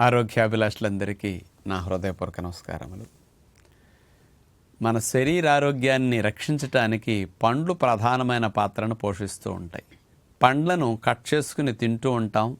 ఆరోగ్యాభిలాషులందరికీ నా హృదయపూర్వక నమస్కారములు. మన శరీర ఆరోగ్యాన్ని రక్షించటానికి పండ్లు ప్రధానమైన పాత్రను పోషిస్తూ ఉంటాయి. పండ్లను కట్ చేసుకుని తింటూ ఉంటాం.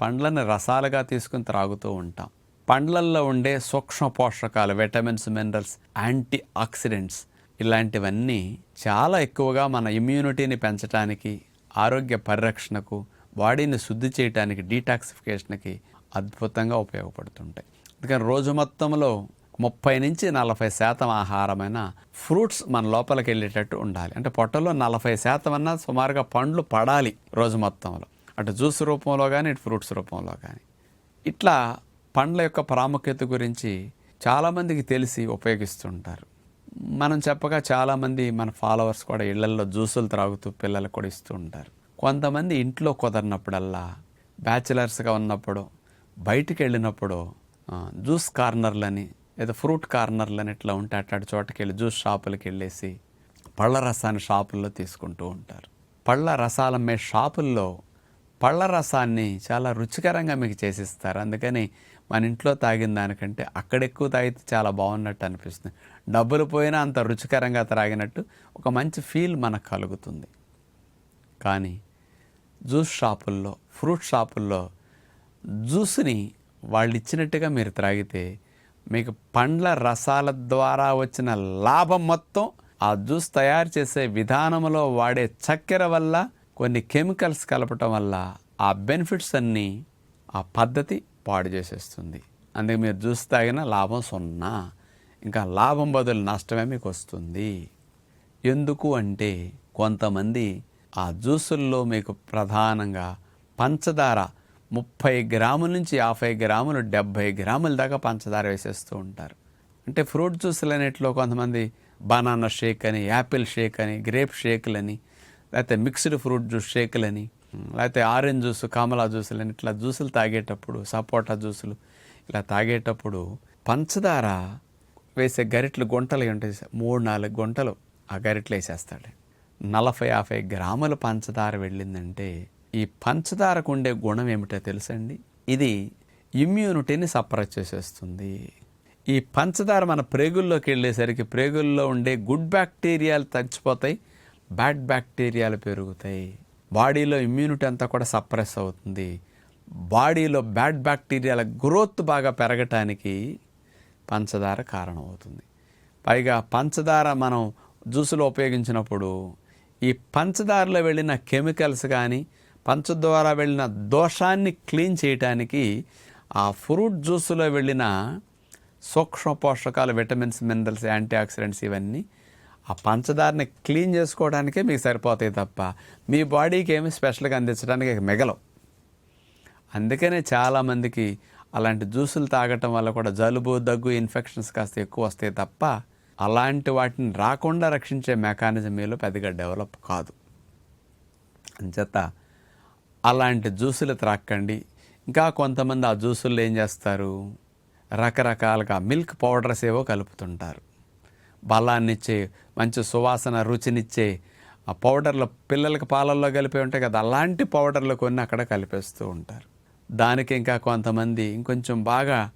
పండ్లను రసాలుగా తీసుకుని త్రాగుతూ ఉంటాం. పండ్లల్లో ఉండే సూక్ష్మ పోషకాలు విటమిన్స్ మినరల్స్ యాంటీ ఆక్సిడెంట్స్ ఇలాంటివన్నీ చాలా ఎక్కువగా మన ఇమ్యూనిటీని పెంచడానికి ఆరోగ్య పరిరక్షణకు బాడీని శుద్ధి చేయడానికి డీటాక్సిఫికేషన్కి అద్భుతంగా ఉపయోగపడుతుంటాయి. అందుకని రోజు మొత్తంలో ముప్పై నుంచి నలభై శాతం ఆహారమైన ఫ్రూట్స్ మన లోపలికి వెళ్ళేటట్టు ఉండాలి. అంటే పొట్టలో నలభై శాతం అన్న సుమారుగా పండ్లు పడాలి రోజు మొత్తంలో. అటు జ్యూస్ రూపంలో కానీ ఇటు ఫ్రూట్స్ రూపంలో కానీ ఇట్లా పండ్ల యొక్క ప్రాముఖ్యత గురించి చాలామందికి తెలిసి ఉపయోగిస్తుంటారు. మనం చెప్పగా చాలామంది మన ఫాలోవర్స్ కూడా ఇళ్ళల్లో జ్యూసులు త్రాగుతూ పిల్లలకు కూడా ఇస్తూ ఉంటారు. కొంతమంది ఇంట్లో కుదరినప్పుడల్లా బ్యాచిలర్స్గా ఉన్నప్పుడు బయటికి వెళ్ళినప్పుడు జ్యూస్ కార్నర్లని లేదా ఫ్రూట్ కార్నర్లని ఇట్లా ఉంటే అట్లాంటి చోటకి వెళ్ళి జ్యూస్ షాపులకి వెళ్ళేసి పళ్ళ రసాన్ని షాపుల్లో తీసుకుంటూ ఉంటారు. పళ్ళ రసాలమ్మే షాపుల్లో పళ్ళ రసాన్ని చాలా రుచికరంగా మీకు చేసిస్తారు. అందుకని మన ఇంట్లో తాగిన దానికంటే అక్కడ ఎక్కువ తాగితే చాలా బాగున్నట్టు అనిపిస్తుంది. డబ్బులు పోయినా అంత రుచికరంగా త్రాగినట్టు ఒక మంచి ఫీల్ మనకు కలుగుతుంది. కానీ జ్యూస్ షాపుల్లో ఫ్రూట్ షాపుల్లో జ్యూస్ని వాళ్ళు ఇచ్చినట్టుగా మీరు త్రాగితే మీకు పండ్ల రసాల ద్వారా వచ్చిన లాభం మొత్తం ఆ జ్యూస్ తయారు చేసే విధానంలో వాడే చక్కెర వల్ల కొన్ని కెమికల్స్ కలపటం వల్ల ఆ బెనిఫిట్స్ అన్నీ ఆ పద్ధతి పాడు చేసేస్తుంది. అందుకే మీరు జ్యూస్ తాగిన లాభం సున్నా. ఇంకా లాభం బదులు నష్టమే మీకు వస్తుంది. ఎందుకు అంటే కొంతమంది ఆ జ్యూసుల్లో మీకు ప్రధానంగా పంచదార ముప్పై గ్రాముల నుంచి యాభై గ్రాములు డెబ్భై గ్రాముల దాకా పంచదార వేసేస్తూ ఉంటారు అంటే ఫ్రూట్ జ్యూస్లు అనేట్లో కొంతమంది బనానా షేక్ అని యాపిల్ షేక్ అని గ్రేప్ షేక్లని లేకపోతే మిక్స్డ్ ఫ్రూట్ జ్యూస్ షేక్లని లేకపోతే ఆరెంజ్ జ్యూస్ కమలా జ్యూసులు అని ఇట్లా జ్యూసులు తాగేటప్పుడు సపోటా జ్యూసులు ఇలా తాగేటప్పుడు పంచదార వేసే గరిటలు గుంటలు ఉంటాయి సార్. మూడు నాలుగు గుంటలు ఆ గరిట్లు వేసేస్తాడు నలభై యాభై గ్రాముల పంచదార వెళ్ళిందంటే ఈ పంచదారకు ఉండే గుణం ఏమిటో తెలుసండి? ఇది ఇమ్యూనిటీని సప్రెస్ చేసేస్తుంది. ఈ పంచదార మన ప్రేగుల్లోకి వెళ్ళేసరికి ప్రేగుల్లో ఉండే గుడ్ బ్యాక్టీరియాలు తచ్చిపోతాయి బ్యాడ్ బ్యాక్టీరియాలు పెరుగుతాయి. బాడీలో ఇమ్యూనిటీ అంతా కూడా సప్రెస్ అవుతుంది. బాడీలో బ్యాడ్ బ్యాక్టీరియాల గ్రోత్ బాగా పెరగటానికి పంచదార కారణమవుతుంది. పైగా పంచదార మనం జ్యూసులో ఉపయోగించినప్పుడు ఈ పంచదారలో వెళ్ళిన కెమికల్స్ కానీ పంచదార వెళ్ళిన దోషాన్ని క్లీన్ చేయటానికి ఆ ఫ్రూట్ జ్యూస్లో వెళ్ళిన సూక్ష్మ పోషకాలు విటమిన్స్ మినరల్స్ యాంటీ ఆక్సిడెంట్స్ ఇవన్నీ ఆ పంచదారని క్లీన్ చేసుకోవడానికే మీకు సరిపోతాయి తప్ప మీ బాడీకి ఏమి స్పెషల్గా అందించడానికి మిగలవు. అందుకనే చాలామందికి అలాంటి జ్యూసులు తాగటం వల్ల కూడా జలుబు దగ్గు ఇన్ఫెక్షన్స్ కాస్త ఎక్కువ వస్తాయి తప్ప అలాంటి వాటిని రాకుండా రక్షించే మెకానిజం మీలో పెద్దగా డెవలప్ కాదు. అంచేత అలాంటి జ్యూసులు త్రాక్కండి. ఇంకా కొంతమంది ఆ జ్యూసుల్లో ఏం చేస్తారు? రకరకాలుగా మిల్క్ పౌడర్స్ ఏవో కలుపుతుంటారు. బలాన్నిచ్చే మంచి సువాసన రుచినిచ్చే ఆ పౌడర్లు పిల్లలకి పాలల్లో కలిపి ఉంటాయి కదా అలాంటి పౌడర్లు కొన్ని అక్కడ కలిపేస్తూ ఉంటారు. దానికి ఇంకా కొంతమంది ఇంకొంచెం బాగా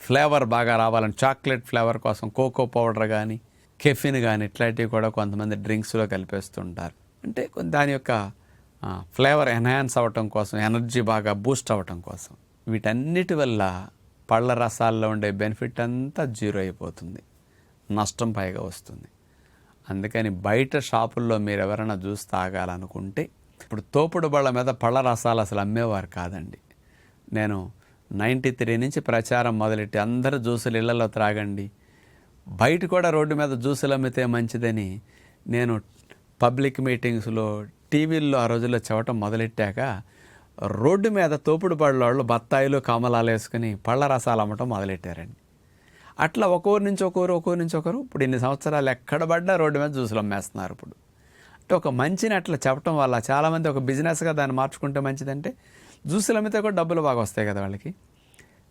ఫ్లేవర్ బాగా రావాలని చాక్లెట్ ఫ్లేవర్ కోసం కోకో పౌడర్ కానీ కెఫిన్ కానీ ఇట్లాంటివి కూడా కొంతమంది డ్రింక్స్లో కలిపేస్తుంటారు అంటే దాని యొక్క ఫ్లేవర్ ఎన్హాన్స్ అవ్వటం కోసం ఎనర్జీ బాగా బూస్ట్ అవ్వటం కోసం వీటన్నిటి వల్ల పళ్ళ రసాల్లో ఉండే బెనిఫిట్ అంతా జీరో అయిపోతుంది. నష్టం పైగా వస్తుంది. అందుకని బయట షాపుల్లో మీరు ఎవరైనా జ్యూస్ తాగాలనుకుంటే ఇప్పుడు తోపుడు బళ్ళ మీద పళ్ళ రసాలు అసలు అమ్మేవారు కాదండి. నేను నైంటీ త్రీ నుంచి ప్రచారం మొదలెట్టి అందరూ జ్యూసులు ఇళ్ళలో త్రాగండి బయట కూడా రోడ్డు మీద జ్యూసులు అమ్మితే మంచిదని నేను పబ్లిక్ మీటింగ్స్లో టీవీల్లో ఆ రోజుల్లో చెప్పటం మొదలెట్టాక రోడ్డు మీద తోపుడు బళ్ళ వాళ్ళు బత్తాయిలు కమలాలు వేసుకుని పళ్ళ రసాలు అమ్మటం మొదలెట్టారండి. అట్లా ఒక్కొరి నుంచి ఒకరు ఒక్కొరి నుంచి ఒకరు ఇప్పుడు ఇన్ని సంవత్సరాలు ఎక్కడ పడ్డా రోడ్డు మీద జ్యూసులు అమ్మేస్తున్నారు ఇప్పుడు. అంటే ఒక మంచిని అట్లా చెప్పడం వల్ల చాలామంది ఒక బిజినెస్గా దాన్ని మార్చుకుంటే మంచిదంటే జ్యూసులు అమ్మితే కూడా డబ్బులు బాగా వస్తాయి కదా వాళ్ళకి.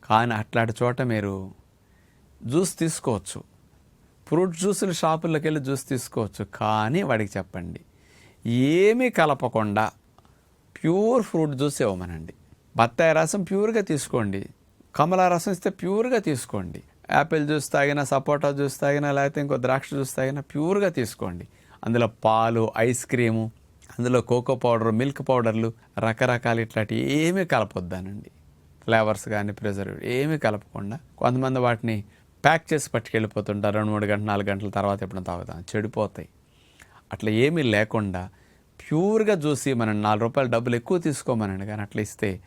కానీ అట్లాంటి చోట మీరు జ్యూస్ తీసుకోవచ్చు. ఫ్రూట్ జ్యూసులు షాపుల్లోకి వెళ్ళి జ్యూస్ తీసుకోవచ్చు. కానీ వాడికి చెప్పండి. ఏమీ కలపకుండా ప్యూర్ ఫ్రూట్ జ్యూస్ ఇవ్వమనండి. బత్తాయి రసం ప్యూర్గా తీసుకోండి. కమలా రసం ఇస్తే ప్యూర్గా తీసుకోండి. యాపిల్ జ్యూస్ తాగినా సపోటా జ్యూస్ తాగినా లేకపోతే ఇంకో ద్రాక్ష జ్యూస్ తాగినా ప్యూర్గా తీసుకోండి. అందులో పాలు ఐస్ క్రీము అందులో కోకో పౌడర్ మిల్క్ పౌడర్లు రకరకాలు ఇట్లాంటివి ఏమీ కలపొద్దానండి. ఫ్లేవర్స్ కానీ ప్రిజర్వ్ ఏమీ కలపకుండా కొంతమంది వాటిని ప్యాక్ చేసి పట్టుకెళ్ళిపోతుంటారు. రెండు మూడు గంటలు నాలుగు గంటల తర్వాత ఎప్పుడైనా తాగుతాం. చెడిపోతాయి. అట్లా ఏమీ లేకుండా ప్యూర్గా చూసి మనం నాలుగు రూపాయలు డబ్బులు ఎక్కువ తీసుకోమనండి. కానీ అట్లా ఇస్తే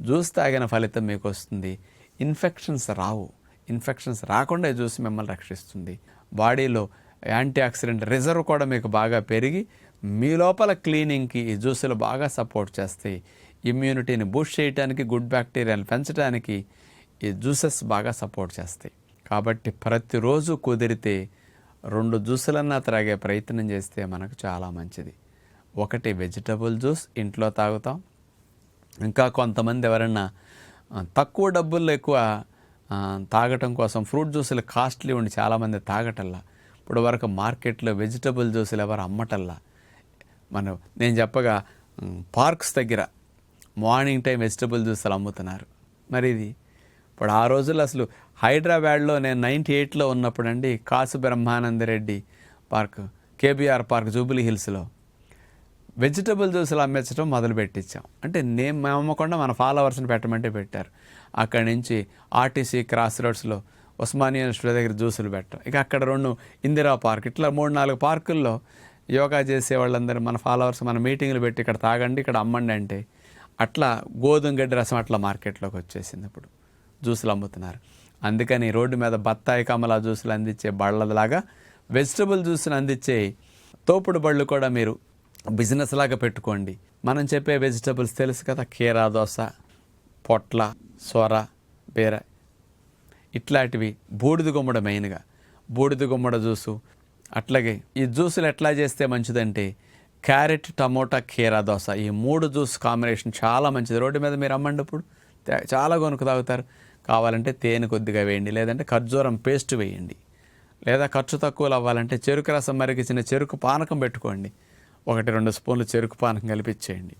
జ్యూస్ తాగిన ఫలితం మీకు వస్తుంది. ఇన్ఫెక్షన్స్ రావు. ఇన్ఫెక్షన్స్ రాకుండా ఈ జ్యూస్ మిమ్మల్ని రక్షిస్తుంది. బాడీలో యాంటీ ఆక్సిడెంట్ రిజర్వ్ కూడా మీకు బాగా పెరిగి మీ లోపల క్లీనింగ్కి ఈ జ్యూసులు బాగా సపోర్ట్ చేస్తాయి. ఇమ్యూనిటీని బూస్ట్ చేయడానికి గుడ్ బ్యాక్టీరియాని పెంచడానికి ఈ జ్యూసెస్ బాగా సపోర్ట్ చేస్తాయి. కాబట్టి ప్రతిరోజు కుదిరితే రెండు జ్యూసులన్నా త్రాగే ప్రయత్నం చేస్తే మనకు చాలా మంచిది. ఒకటి వెజిటబుల్ జ్యూస్ ఇంట్లో తాగుతాం. ఇంకా కొంతమంది ఎవరన్నా తక్కువ డబ్బుల్లో ఎక్కువ తాగటం కోసం ఫ్రూట్ జ్యూసులు కాస్ట్లీ ఉండి చాలామంది తాగటల్లా. ఇప్పుడు వరకు మార్కెట్లో వెజిటబుల్ జ్యూసులు ఎవరు అమ్మటల్లా. మనం నేను చెప్పగా పార్క్స్ దగ్గర మార్నింగ్ టైం వెజిటబుల్ జ్యూసులు అమ్ముతున్నారు. మరి ఇది ఇప్పుడు ఆ రోజుల్లో అసలు హైదరాబాద్లో నేను నైంటీ ఎయిట్లో ఉన్నప్పుడు అండి Kasu Brahmananda Reddy park KBR park Jubilee హిల్స్లో. వెజిటబుల్ జ్యూసులు అమ్మించడం మొదలు పెట్టించాం అంటే నేను మేము అమ్మకుండా మన ఫాలోవర్స్ని పెట్టమంటే పెట్టారు. అక్కడి నుంచి ఆర్టీసీ క్రాస్ రోడ్స్లో ఉస్మానియా యూనివర్సిటీ దగ్గర జ్యూసులు పెట్టాం ఇక అక్కడ రెండు ఇందిరా పార్క్ ఇట్లా మూడు నాలుగు పార్కుల్లో యోగా చేసే వాళ్ళందరూ మన ఫాలోవర్స్ మన మీటింగ్లు పెట్టి ఇక్కడ తాగండి ఇక్కడ అమ్మండి అంటే అట్లా గోధుమ గడ్డి రసం అట్లా మార్కెట్లోకి వచ్చేసింది ఇప్పుడు జ్యూసులు అమ్ముతున్నారు. అందుకని రోడ్డు మీద బత్తాయి కమలా జ్యూసులు అందించే బళ్ళలాగా వెజిటబుల్ జ్యూస్ని అందించే తోపుడు బళ్ళు కూడా మీరు బిజినెస్ లాగా పెట్టుకోండి. మనం చెప్పే వెజిటబుల్స్ తెలుసు కదా కీరా దోస పొట్ల సొర బీర. ఇట్లాంటివి బూడిద గుమ్మడ మెయిన్గా. బూడిద గుమ్మడ జ్యూసు. అట్లాగే ఈ జ్యూసులు ఎట్లా చేస్తే మంచిదంటే క్యారెట్ టమోటా కీరా దోస ఈ మూడు జ్యూస్ కాంబినేషన్ చాలా మంచిది. రోడ్డు మీద మీరు అమ్మండి ఇప్పుడు చాలా కొనుక్కు తాగుతారు. కావాలంటే తేనె కొద్దిగా వేయండి లేదంటే ఖర్జూరం పేస్ట్ వేయండి లేదా ఖర్చు తక్కువలు అవ్వాలంటే చెరుకు రసం మరిగించిన చెరుకు పానకం పెట్టుకోండి ఒకటి రెండు స్పూన్లు చెరుకు పానకం కలిపిచ్చేయండి.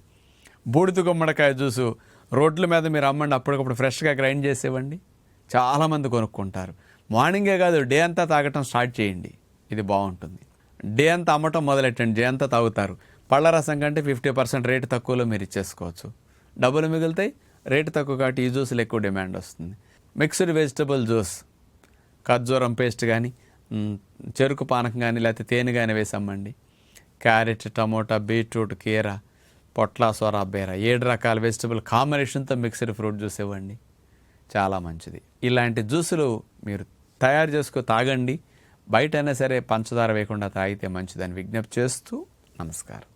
బూడిద గుమ్మడికాయ జ్యూసు రోడ్ల మీద మీరు అమ్మండి అప్పటికప్పుడు ఫ్రెష్గా గ్రైండ్ చేసేవ్వండి. చాలామంది కొనుక్కుంటారు. మార్నింగే కాదు డే అంతా తాగటం స్టార్ట్ చేయండి ఇది బాగుంటుంది. డే అంతా అమ్మటం మొదలెట్టండి డే అంతా తాగుతారు. పళ్ళ రసం కంటే ఫిఫ్టీ పర్సెంట్ రేటు తక్కువలో మీరు ఇచ్చేసుకోవచ్చు. డబ్బులు మిగులుతాయి రేటు తక్కువ కాబట్టి ఈ జ్యూసులు ఎక్కువ డిమాండ్ వస్తుంది. మిక్స్డ్ వెజిటబుల్ జ్యూస్ ఖర్జూరం పేస్ట్ కానీ చెరుకు పానకం కానీ లేకపోతే తేనె కానీ వేసి అమ్మండి క్యారెట్ టమోటా బీట్రూట్ కీర పొట్ల సొర బీర ఏడు రకాల వెజిటబుల్ కాంబినేషన్తో మిక్స్డ్ ఫ్రూట్ జ్యూస్ ఇవ్వండి. చాలా మంచిది. ఇలాంటి జ్యూసులు మీరు తయారు చేసుకో తాగండి. బయట అయినా సరే పంచదార వేయకుండా తాగితే మంచిదని విజ్ఞప్తి చేస్తూ నమస్కారం.